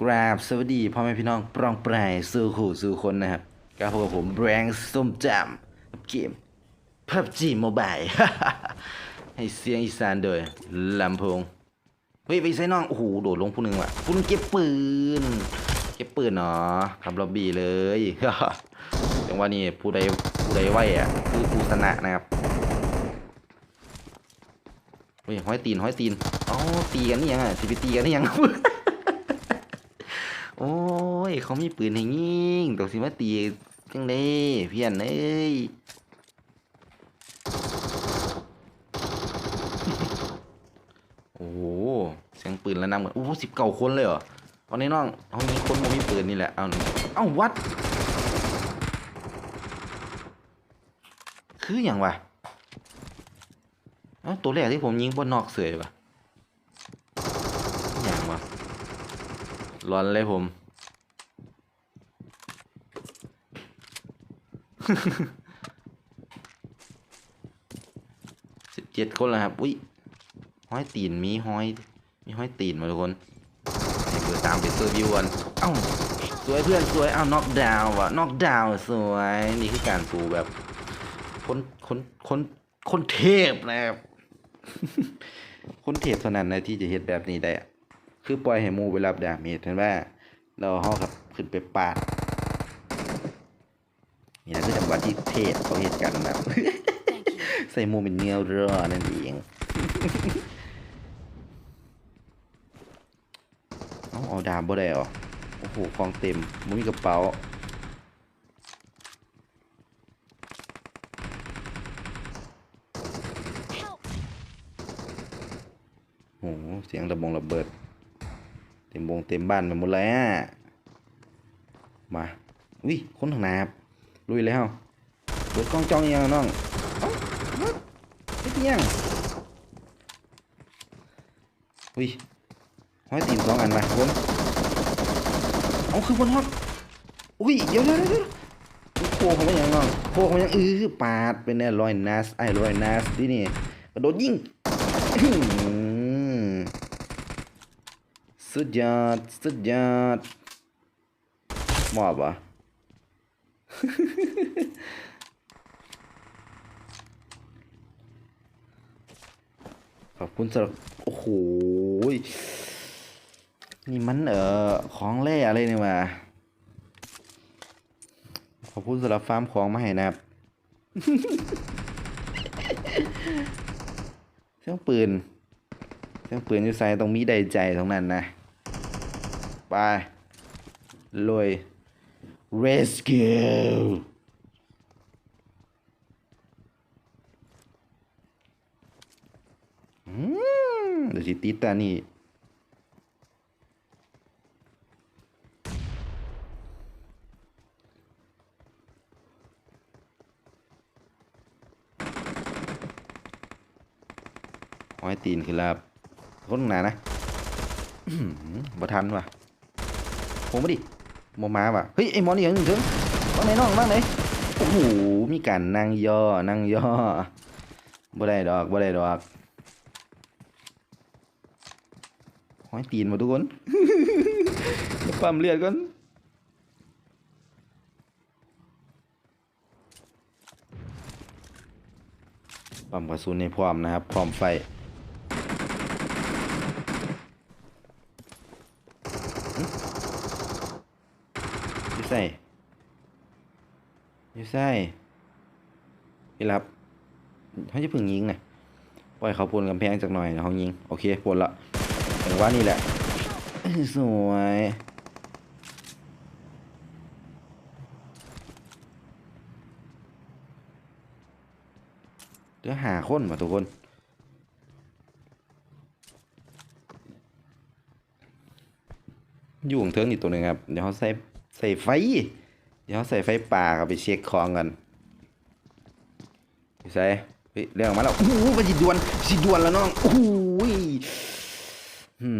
กราบสวัสดีพ่อแม่พี่น้องปรองปรายสู่ขู่สู่คนนะครับกับพวกบผมแบงค์ส้มจำกับเกมพับจีโมบายให้เสียงอีสานโดยลำพงเฮ้ยไปใส่น้อง โอ้โห โดดลงผู้หนึ่งว่ะผู้นึงเก็บปืน เก็บปืนเนาะทำล็อบบี้เลยจังหวะนี้ผู้ใดผู้ใดไหวอะคือผู้ชนะนะครับเฮ้ยห้อยตีนห้อยตีนอ๋อตีกันนี่ยังอะสิไปตีกันนี่ยัง อ้ย เขามีปืนให้ยิงต้องสิมาตีจังเด้เพี้ยนเอ้ยโอ้โหเสียงปืนแล้วนำเหมือนโอ้โหสิบเก้าคนเลยเหรอเอาในน้องเอามีคนบ่มีปืนนี่แหละ เอาเอ้าวัด คืออย่างวะเอ้าตัวแรกที่ผมยิงบนนอกเสยปะอย่างวะ ร้อนเลยผม สิบเจ็ดคนแล้วครับ อุ้ยห้อยตีนมีห้อย มีห้อยตีนมาทุกคนเปิดตามไปเซอร์วิวันเอ้าสวยเพื่อนสวยเอ้าน็อกดาวว่ะน็อกดาวสวย นี่คือการสู้แบบคนคนคนคนเทพนะครับ คนเทพเท่านั้นนะที่จะเฮ็ดแบบนี้ได้อะ คือปล่อยให้หมูไปรับดาเมจเห็นว่าเราเฮากับขึ้นไปปาดนี่นะคือจังหวะที่เทพเขาเฮ็ดกันนะครับใส่หมูเป็นเนื้อรอนั่นเองเอาเอาดาบบ่ได้เหรอโอ้โหของเต็มบ่มีกระเป๋าโอ้โหเสียงระบงระเบิดเต็มวงเต็มบ้านไปหมดเลยอะมาอุ้ยคนทางหนาครับลุยแล้วเบิดกล้องจ้องยังน้องเอ้าไม่เที่ยงอุ้ยห้อยตีนสองอันมาคนเอาคือบนฮอตอุ้ยเดี๋ยวเดี๋ยวเดี๋ยวโค้งเขาไม่ยังน้องโค้งเขาไม่ยังอื้อปาดเป็นแน่รอยนัสไอ้รอยนัสที่นี่กระโดดยิง สุดยอด สุดยอดมอบอะขอบคุณสำหรับโอ้โหนี่มันเอ่อของแร่อะไรเนี่ยมาขอบคุณสำหรับฟาร์มของมาให้นะครับเครื่องปืนเครื่องปืนอยู่ใส่ตรงมีใดใจตรงนั้นนะ ไปลุย rescue เดี๋ยวสิติดตานี่ห้อยตีนคือลาบคนข้างหนานะบ่ทันว่ะ ผมมาดิโมมาว่ะเฮ้ยไอ้มอนี่ยังหนึ่งถึงว่าไหนน้องบ้างไหนโอ้โหมีการนั่งย่อนั่งย่อบ่ได้ดอกบ่ได้ดอกห้อยตีนมาทุกคนเดี๋ยวปั๊มเลือดก่อนปั๊มกระสุนในพร้อมนะครับพร้อมไฟ อยู่ใส่อยู่ใส่พี่รับเขาจะพึ่งยิงนะปล่อยเขาปนกำแพงจากหน่อยนะเขายิง โอเคปนละแต่ว่านี่แหละ สวยเดี๋ยวหาคนมาทุกคนอยู่ของเทิงอีกตัวหนึ่งครับ เดี๋ยวเขาใส่ ใส่ไฟ เดี๋ยวเขาใส่ไฟป่าครับไปเช็คของกันใส่เฮ้ยเรื่องออกมาแล้วโอ้โหมันสิดวนสิดวนแล้วน้องโอ้โหยหื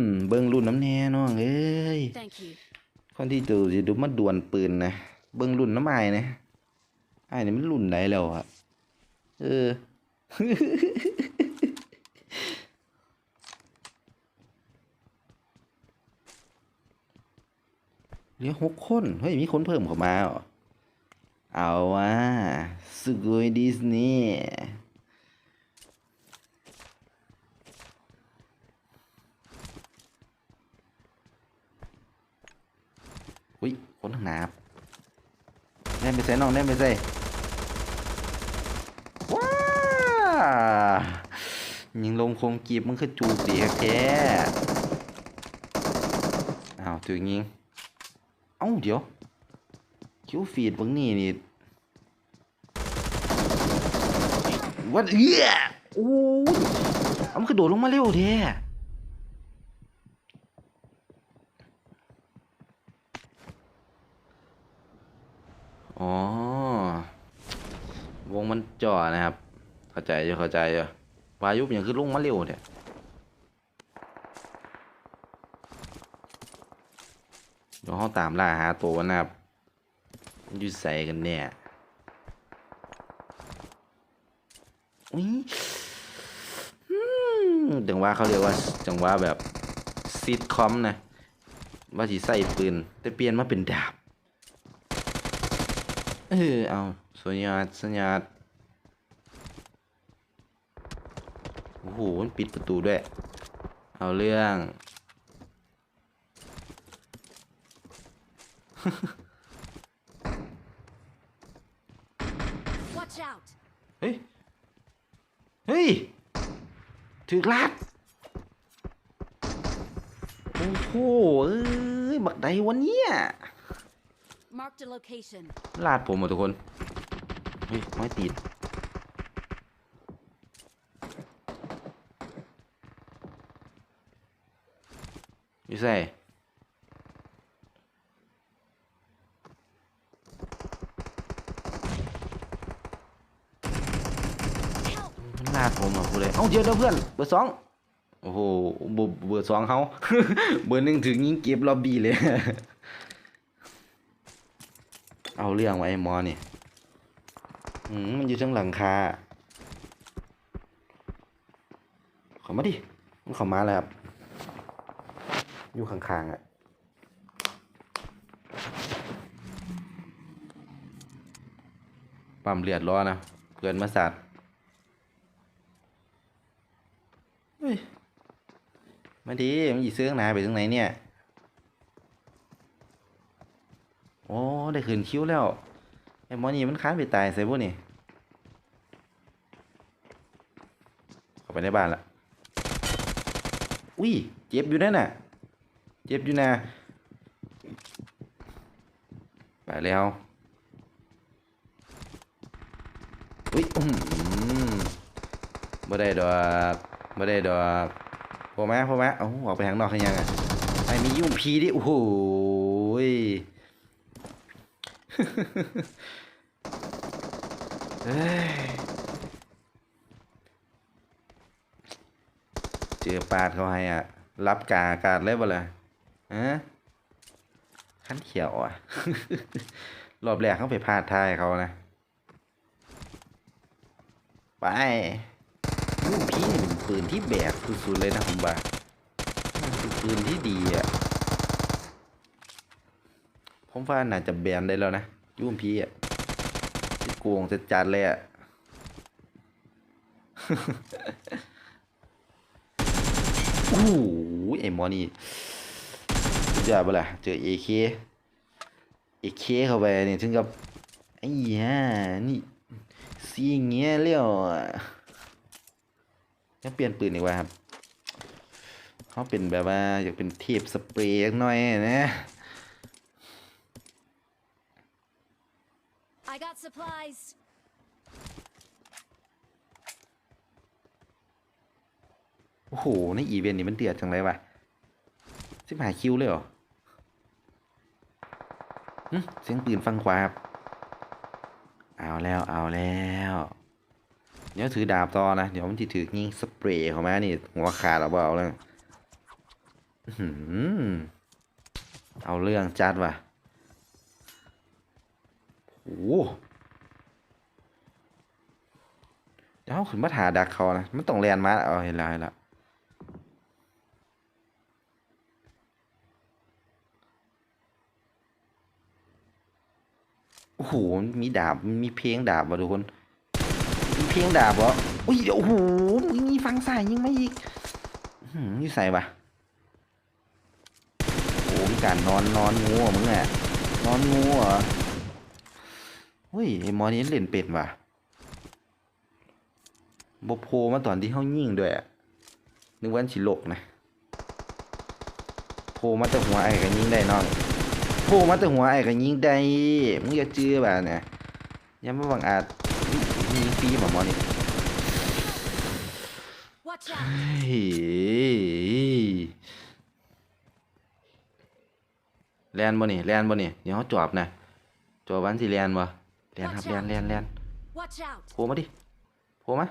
มเบิ่งรุ่นน้ำแน่น้องเอ้ย Thank you. คนที่ดูสิดูมาดวนปืนนะเบิ่งรุ่นน้ำอายนะอายนี่มันรุ่นไหนแล้วอะเอออ เหลือหกคน เฮ้ย มีคนเพิ่มเข้ามาเหรอ เอาว่าสกุยดิสนีย์อุ้ย คนหนาครับแน่ไปใส่น้องแน่ไปใส่ว้ายิงลงคงกีบมันคือจูบดีครับแกอ้าวถึงยิง เอ้าเดี๋ยว คิวฟีดบางนี่นี่วัดเอื้อโอ้ยเอามันกระโดดลงมาเร็วแท้อ๋อ วงมันจ่อนะครับ เข้าใจอยู่เข้าใจอยู่วายุเป็นอย่างคือลงมาเร็วเนี่ย เดี๋ยวเขาตามล่าหาตัวมันะครับยูใส่กันเนี่ยอุ้ยจังหวะเขาเรียกว่าจังหวะแบบซิทคอมนะ ว่าสิใส่ปืน แต่เปลี่ยนมาเป็นดาบ เออเอาสัญญาสัญญาโอ้โหมันปิดประตูด้วย เอาเรื่อง เฮ้ย เฮ้ย ถึกลาดโอ้โห เอ้ย บักใดวันเนี้ย Marked a location. ลาดผมอะทุกคน เฮ้ย ไม่ติดอยู่ใส่มันลาดผมอะพูด เอาเดียวเดี๋ยวเพื่อน เบอร์สองโอ้โหเบอร์สองเขาเบอร์หนึ่งถึงยิงเก็บล็อบบี้เลย เอาเรื่องไว้ไอ้มอนี่มันอยู่ทั้งหลังคาเขอมาดิมันเขามาแล้วครับ อยู่ข้างๆอะปั๊มเลือดรอนะเพื่อนมาสัตว์เฮ้ย มาดีมันอีเสื้อข้างหนาไปตรงไหนเนี่ย โอ้ ได้คืนคิ้วแล้ว ไอ้หมอนี่มันค้านไปตายใส่พวกนี่เข้าไปในบ้านละ อุ้ย เจ็บอยู่นั่นน่ะ เจ็บอยู่นะไปแล้วอุ้ยอื้อหือบ่ได้ดอกบ่ได้ดอก พอมาพอมาเอ้าออกไปข้างนอกให้ยังอะไอ้มียุ่งพีดิโอ้โหเอ้ยเจอปาดเขาให้อะ รับกาอากาศเลยบ่ล่ะฮะขั้นเขียวอะ รอบแรกเขาไปพลาดท่ายเขานะ ไปลูกพี่นี่เปืนที่แบกสุดๆเลยนะผมว่ามันคือปืนที่ดีอะผมว่าน่าจะแบนได้แล้วนะยุ่มพี่อะที่โกงจะจัดเลยอะโอ้โหไอ้หมอนี่สุดยอดปะล่ะเจอ AK AK เอเคเข้าไปนี่ถึงกับไอ้เหี้ยนี่ซียเงี้ยเลี้ยวอะ จะเปลี่ยนปืนดีกว่าครับเขาเป็นแบบว่าอยากเป็นเทพสเปรย์หน่อยนะ I got supplies. โอ้โห ในอีเวนต์นี่มันเดือดจังเลยวะสิบหาคิวเลยเหรอหึเสียงปืนฟังขวาครับ เอาแล้ว เอาแล้ว เดี๋ยวถือดาบต่อนะ เดี๋ยวมันจะถือยิงสเปรย์เข้ามานี่หัวขาดหรือเปล่าเลยอื้อหือเอาเรื่องจัดว่ะโอ้เดี๋ยวขึ้นมาถาดักเขานะ มันต้องแลนมาเอาเห็นแล้วเห็นแล้วโอ้โห มีดาบ มีเพลงดาบว่ะทุกคน เพลงดาบเหรออุ้ยเดี๋ยวโอ้โหมึงมีฟังสายยิงไม่อีกหืมนี่ใส่ปะโอ้มีการนอนนอนงูเหรอมึงอะนอนงูเหรอเฮ้ยไอ้มอนี้เล่นเป็ดว่ะบโพมาตอนที่เขายิงด้วยอะนึกว่าฉิลกนะโพมาแต่หัวไอ้กันยิงได้น้องโผล่มาแต่หัวไอ้ก็ยิงได้มึงอย่าเจือแบบเนี่ยยังไม่บังอาจ ยิงฟรีหมอหมอนี่ Watch out! เฮ้ยแลนบ่นี่แลนบ่นี่เดี๋ยวเขาจอบนะจอบวันสิแลนบ่แลนครับแลนแลนแลน Watch out! โผล่มาดิโผล่มา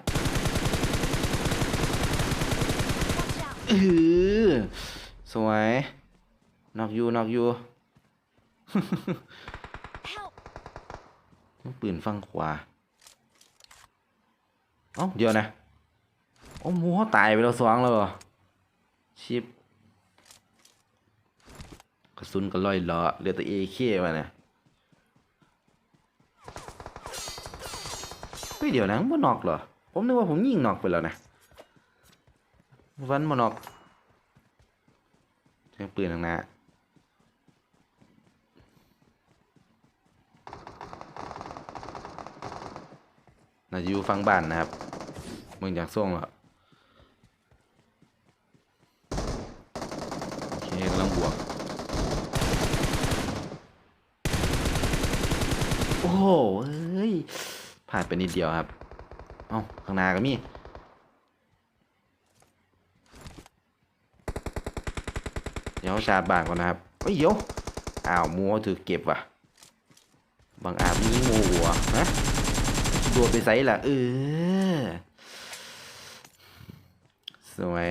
Watch out! เออสวยนอกอยู่นอกอยู่ Help! มันปืนฝั่งขวาเอ้าเดี๋ยวนะ โอ้หมูเขาตายไปแล้วสองแล้วเหรอ ชิปกระสุนก็ลอยล้อเหลือแต่เอเคมาเนี่ยเฮ้ยเดี๋ยวนะมันนอกเหรอ ผมนึกว่าผมยิงนอกไปแล้วนะ วันมานอกใช้ปืนทางหน้าน่าจะอยู่ฟังบ้านนะครับ เมืองจากส่งล้วโอเคกำลังบวก โอ้โหเอ้ยผ่านไปนิดเดียวครับ เอ้า ข้างหน้าก็มีเดี๋ยวชาร์จบ้านก่อนนะครับเฮ้ยเดี๋ยวอ้าวมัวถือเก็บว่ะ บางอาจมีงูหัวนะโดดไปไซล่ะ เออ สวย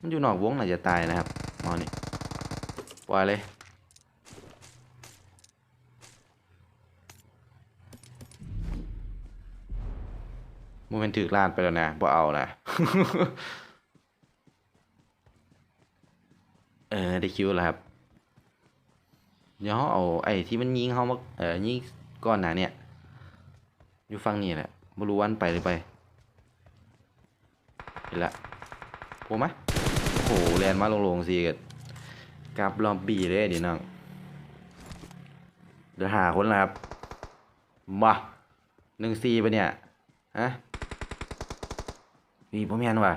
มันอยู่นอกวงน่าจะตายนะครับมอนี่ปล่อยเลย โมเมนถือลาดไปแล้วนะบ่เอานะ เออ ได้คิวแล้วครับเดี๋ยวเขาเอาไอ้ที่มันยิงเขามาเออยิงก้อนหนาเนี่ย อยู่ฟังนี่แหละไม่รู้วันไปหรือไปเห็นละ โผล่ไหมโอ้โหแลนมาลงๆสิกันกลับลอมบีเลยดิน้องเดี๋ยวหาคนละครับมาหนึ่งซีปะเนี่ยฮะมีพ่อแม่นว่ะ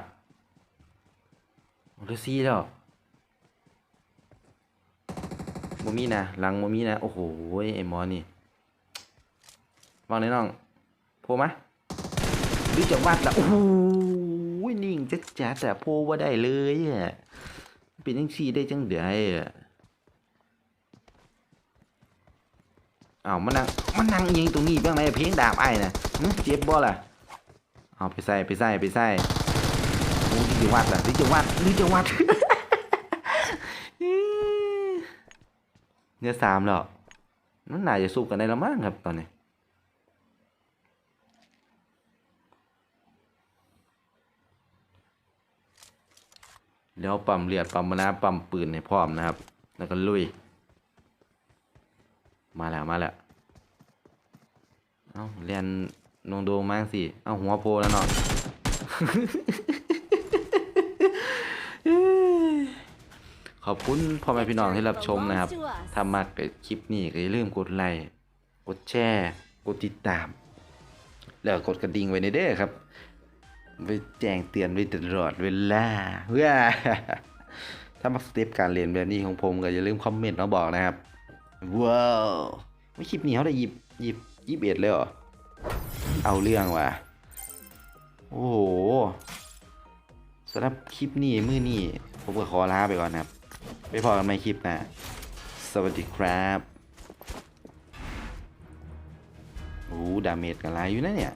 เดือซีแล้วบ่มีนะหลังบ่มีนะโอ้โหไอ้หมอนี่วางเลยน้องโพมาหรือจะวัดละโอ้โห นิ่งจัดจัดแต่โพว่าได้เลยอะเป็นจังซี่ได้จังเดี๋ยวอะอ้ามันนั่งมันนั่งยิงตรงนี้เพื่ออะไรเพลงดาบไอ้น่ะเจ็บบ่ล่ะเอาไปใส่ไปใส่ไปใส่โอ้หรือจะวัดล่ะหรือจะวัดหรือจะวัดเนี่ยสามแล้วมันน่าจะสู้กันได้แล้วมั้งครับตอนนี้ แล้วปั๊มเลือดปั๊มมนาปั๊มปืนให้พร้อมนะครับ แล้วก็ลุย มาแล้วมาแล้วเอ้าเรียนนงโดมากสิเอ้าหัวโพแล้วเนาะขอบคุณพ่อแม่พี่น้องที่รับชมนะครับ ถ้ามักคลิปนี้ก็อย่าลืมกดไลค์ กดแชร์ กดติดตาม แล้วกดกระดิ่งไว้ในเด้อครับ ไปแจ้งเตือนไว้ตลอดเวลาเพื่อถ้ามักสเต็ปการเรียนแบบนี้ของผมก็อย่าลืมคอมเมนต์มาบอกนะครับว้าวไม่คลิปนี้เขาได้หยิบหยิบยิบเอ็ดเลยเหรอ เอาเรื่องว่ะ โอ้โหสำหรับคลิปนี้มือนี้ผมก็ขอลาไปก่อนนะครับ ไปพอกันใหม่คลิปนะ สวัสดีครับ โอ้ดาเมจกันหลายอยู่นะเนี่ย